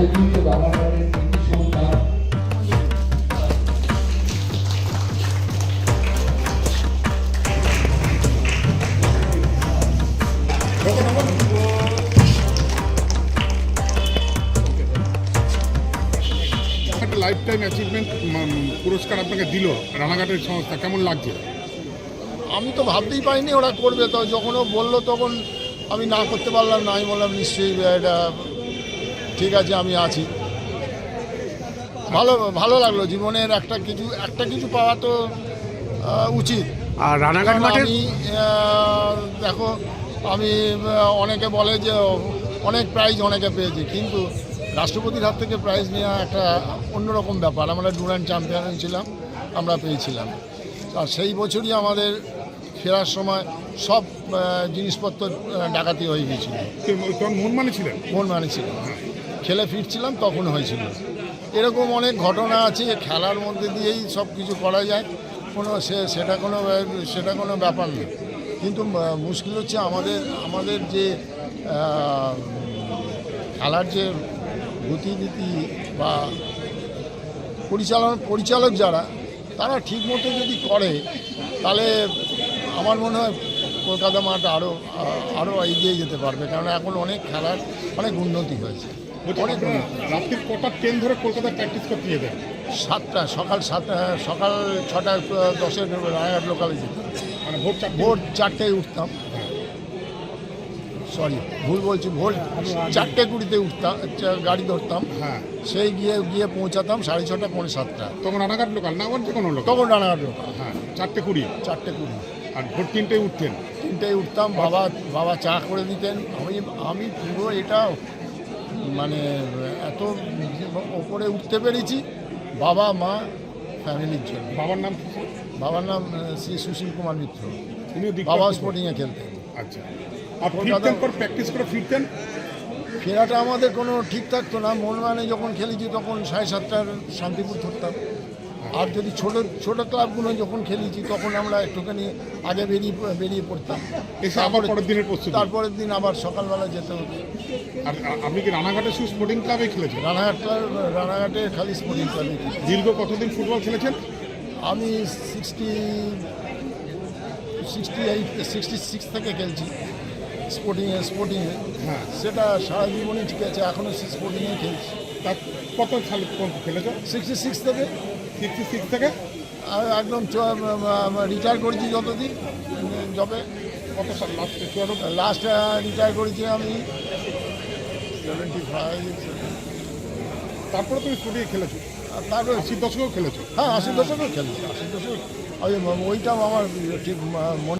একটা অ্যাচিভমেন্ট পুরস্কার আপনাকে দিল কেমন লাগছে? আমি তো ভাবতেই পাইনি ওরা করবে, তো যখন ও বলল তখন আমি না করতে পারলাম না, আমি বললাম নিশ্চয়ই এটা ঠিক আছে আমি আছি। ভালো ভালো লাগল জীবনের একটা কিছু একটা কিছু পাওয়া তো উচিত। আর রানাঘাট মাঠের আমি দেখো আমি অনেকে বলে যে অনেক প্রাইজ অনেকে পেয়েছি কিন্তু রাষ্ট্রপতির হাত থেকে প্রাইজ নেওয়া একটা অন্যরকম ব্যাপার। আমরা ডুরান্ড চ্যাম্পিয়ন হয়েছিলাম আমরা পেয়েছিলাম। আর সেই বছরই আমাদের ফেরার সময় সব জিনিসপত্র ডাকাতি হয়ে গিয়েছিল। তখন মন মানে ছিলেন? মন মানেছিল খেলে ফিরছিলাম, তখন হয়েছিল। এরকম অনেক ঘটনা আছে খেলার মধ্যে দিয়েই সব কিছু করা যায়। কোনো সে, সেটা কোনো সেটা কোনো ব্যাপার নেই কিন্তু মুশকিল হচ্ছে আমাদের আমাদের যে খেলার যে গতিবিধি বা পরিচালন, পরিচালক যারা, তারা ঠিকমতো যদি করে, তাহলে আমার মনে হয় কলকাতা মাঠ আরও আরও এগিয়ে যেতে পারবে। কারণ এখন অনেক খেলার অনেক উন্নতি হয়েছে। রাত্রির কটা ট্রেন ধরে কলকাতায় প্র্যাকটিস করতে যেতেন? সাতটা সকাল সাতটা সকাল ছটা দশের রানাঘাট লোকালে যেতাম। মানে ভোর ভোর চারটেয় উঠতাম। সরি ভুল বলছি ভোর চারটে কুড়িতে উঠতাম গাড়ি ধরতাম। হ্যাঁ। সেই গিয়ে গিয়ে পৌঁছাতাম সাড়ে ছটা পৌনে সাতটা। তখন রানাঘাট লোকাল না যে কোনো লোকাল তখন রানাঘাট লোকাল হ্যাঁ চারটে কুড়ি। চারটে কুড়ি। আর ভোর তিনটেই উঠতেন? তিনটেই উঠতাম বাবা বাবা চা করে দিতেন। আমি আমি পুরো এটা মানে এত ওপরে উঠতে পেরেছি। বাবা মা ফ্যামিলির জন্য। বাবার নাম বাবার নাম শ্রী সুশীল কুমার মিত্র। বাবা স্পোর্টিংয়ে খেলতেন। আচ্ছা। প্র্যাকটিস করে ফিরতেন? ফেরাটা আমাদের কোনো ঠিক থাকতো না। মন মানে যখন খেলেছি তখন সাড়ে সাতটার শান্তিপুর ধরতাম। আর যদি ছোট ছোট ক্লাবগুলো যখন খেলেছি তখন আমরা একটুখানি আগে বেরিয়ে বেরিয়ে পড়তাম। এসে আবার পরের দিনের প্রস্তুতি। তারপরের দিন আবার সকালবেলা যেতে হতো। আর আপনি কি রানাঘাটে শুধু স্পোর্টিং ক্লাবে খেলেছেন? রানাঘাট ক্লাব রানাঘাটে খালি স্পোর্টিং ক্লাবে দীর্ঘ কতদিন ফুটবল খেলেছেন? আমি sixty sixty eight sixty six থেকে খেলছি। স্পোর্টিংয়ে স্পোর্টিংয়ে হ্যাঁ। সেটা সারা জীবনই ঠিক আছে এখনও স্পোর্টিংয়ে খেলছি। তার কত সালে কোন খেলেছেন সিক্সটি সিক্স থেকে? সিক্সটি সিক্স থেকে একদম রিটায়ার করেছি যতদিন। যবে? কত সাল? লাস্ট লাস্ট রিটায়ার করেছি আমি সেভেন্টি ফাইভ তারপরে তুমি স্পোর্টিংয়ে খেলেছো? তারপরে আশির দশকেও খেলেছো? হ্যাঁ আশি দশকও খেলেছি। আশি দশক ওই ওইটাও আমার ঠিক মনে